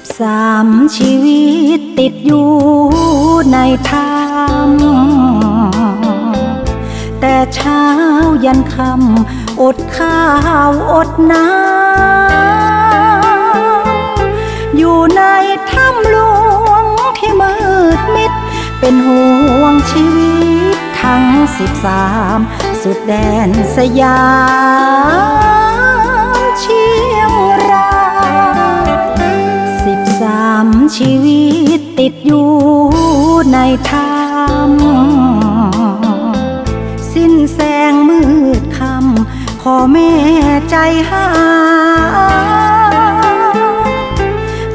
บสามชีวิตติดอยู่ในถ้ำแต่เช้ายันคำอดข้าวอดน้ำอยู่ในถ้ำหลวงที่มืดมิด เป็นห่วงชีวิตทั้งสิบสามสุดแดนสยาม ดอยู่ในถ้ำสิ้นแสงมืดคำขอแม่ใจหา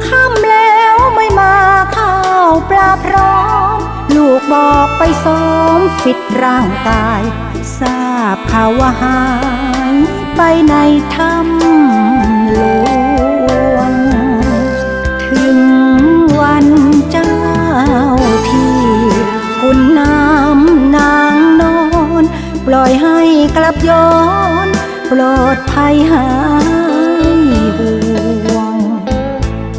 ค่ำแล้วไม่มาข้าวปลาพร้อม ลูกบอกไปซ้อมฟิตร่างกาย ทราบข่าวว่าหายไปในถ้ำ ร้อน ปลอดภัยหายห่วง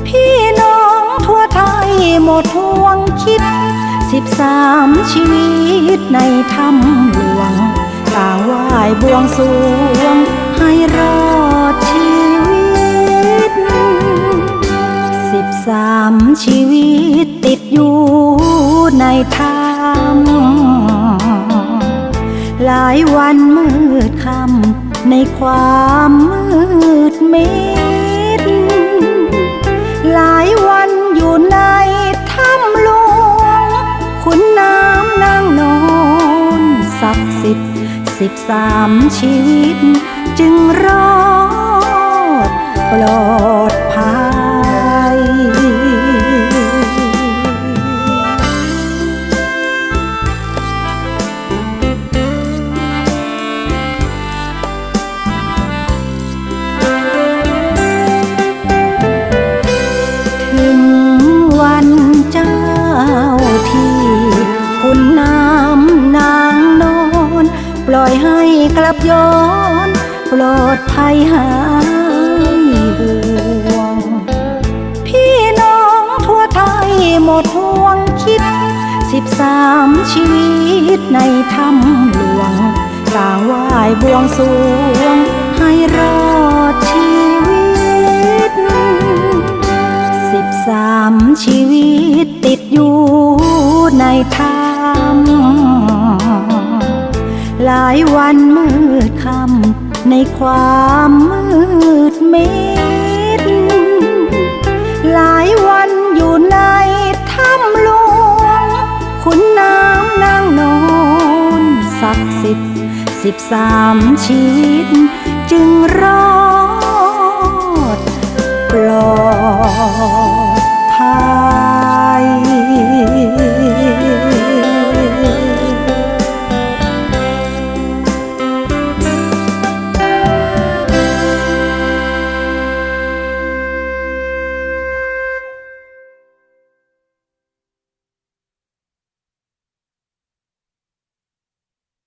พี่น้องทั่วไทยหมดห่วงคิด สิบสามชีวิตในถ้ำหลวงต่างไหว้บวงสวงให้รอดชีวิต สิบสามชีวิตติดอยู่ในถ้ำหลายวันเมืดคำใน ความมืดมิด หลายวันอยู่ในถ้ำหลวงขุนน้ำนางนอนสักสิบสิบสามชีวิต จึงรอดปลอดภัย กลับย้อนปลอดภัยหายห่วง พี่น้องทั่วไทยหมดห่วงคิด สิบสามชีวิตในถ้ำหลวงต่างไหว้บวงสวงให้รอดชีวิต สิบสามชีวิตติดอยู่ในถ้ำ หลายวันมืดค่ำในความมืดมิด หลายวันอยู่ในถ้ำหลวงคุณน้ำนางนอนศักดิ์สิทธิ์สิบสามชีวิต จึงรอดปลอด